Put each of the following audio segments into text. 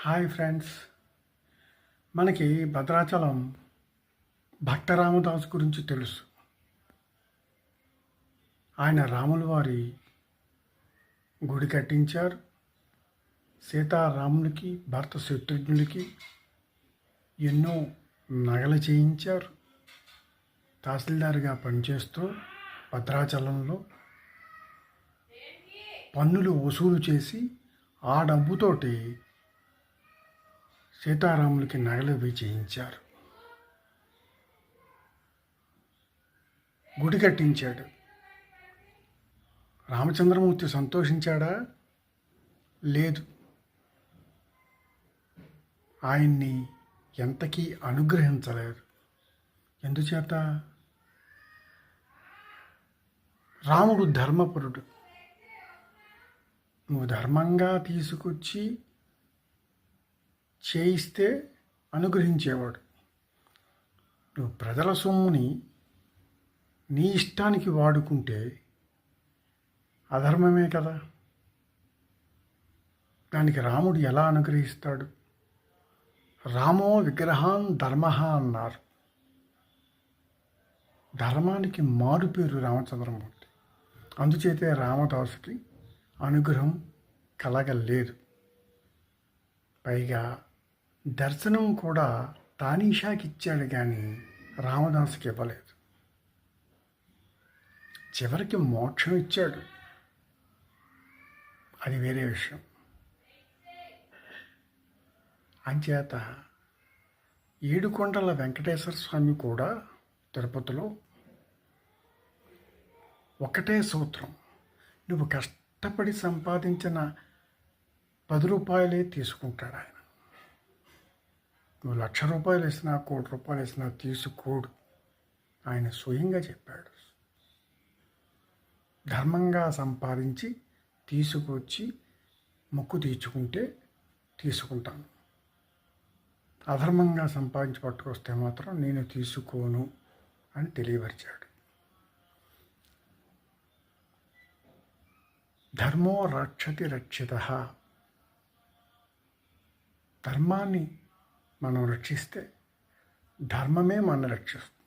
Hi friends. మనకి భద్రాచలం భక్త రామదాస్ గురించి తెలుసు. ఆయన రాముల వారి గుడి కట్టించారు. సీతారాములకి భర్త శత్రుఘ్నులకి ఎన్నో నగలు చేయించారు. తహసీల్దార్గా పనిచేస్తూ భద్రాచలంలో పన్నులు వసూలు చేసి ఆ డబ్బుతోటి సీతారాములకి నగలు ఇవి చేయించారు. గుడి కట్టించాడు. రామచంద్రమూర్తి సంతోషించాడా? లేదు. ఆయన్ని ఎంతకీ అనుగ్రహించలేదు ఎందుచేత? రాముడు ధర్మపరుడు. నువ్వు ధర్మంగా తీసుకొచ్చి చేయిస్తే అనుగ్రహించేవాడు. నువ్వు ప్రజల సొమ్ముని నీ ఇష్టానికి వాడుకుంటే అధర్మమే కదా. దానికి రాముడు ఎలా అనుగ్రహిస్తాడు? రామో విగ్రహాన్ ధర్మ అన్నారు. ధర్మానికి మారు పేరు రామచంద్రమూర్తి. అందుచేతే రామదాసుకి అనుగ్రహం కలగలేదు. పైగా దర్శనం కూడా తానీషాకి ఇచ్చాడు కానీ రామదాసుకి ఇవ్వలేదు. చివరికి మోక్షం ఇచ్చాడు. అది వేరే విషయం. అంచేత ఏడుకొండల వెంకటేశ్వర స్వామి కూడా తిరుపతిలో ఒకటే సూత్రం. నువ్వు కష్టపడి సంపాదించిన పది రూపాయలే తీసుకుంటాడు ఆయన. నువ్వు లక్ష రూపాయలు వేసినా కోటి రూపాయలు ఇచ్చినా తీసుకోడు. ఆయన స్వయంగా చెప్పాడు. ధర్మంగా సంపాదించి తీసుకొచ్చి మొక్కు తీర్చుకుంటే తీసుకుంటాను. అధర్మంగా సంపాదించి పట్టుకొస్తే మాత్రం నేను తీసుకోను అని తెలియపరిచాడు. ధర్మో రక్షతి రక్షిత. ధర్మాన్ని మనం రక్షిస్తే ధర్మమే మన రక్షిస్తుంది.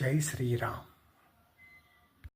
జై శ్రీరామ్.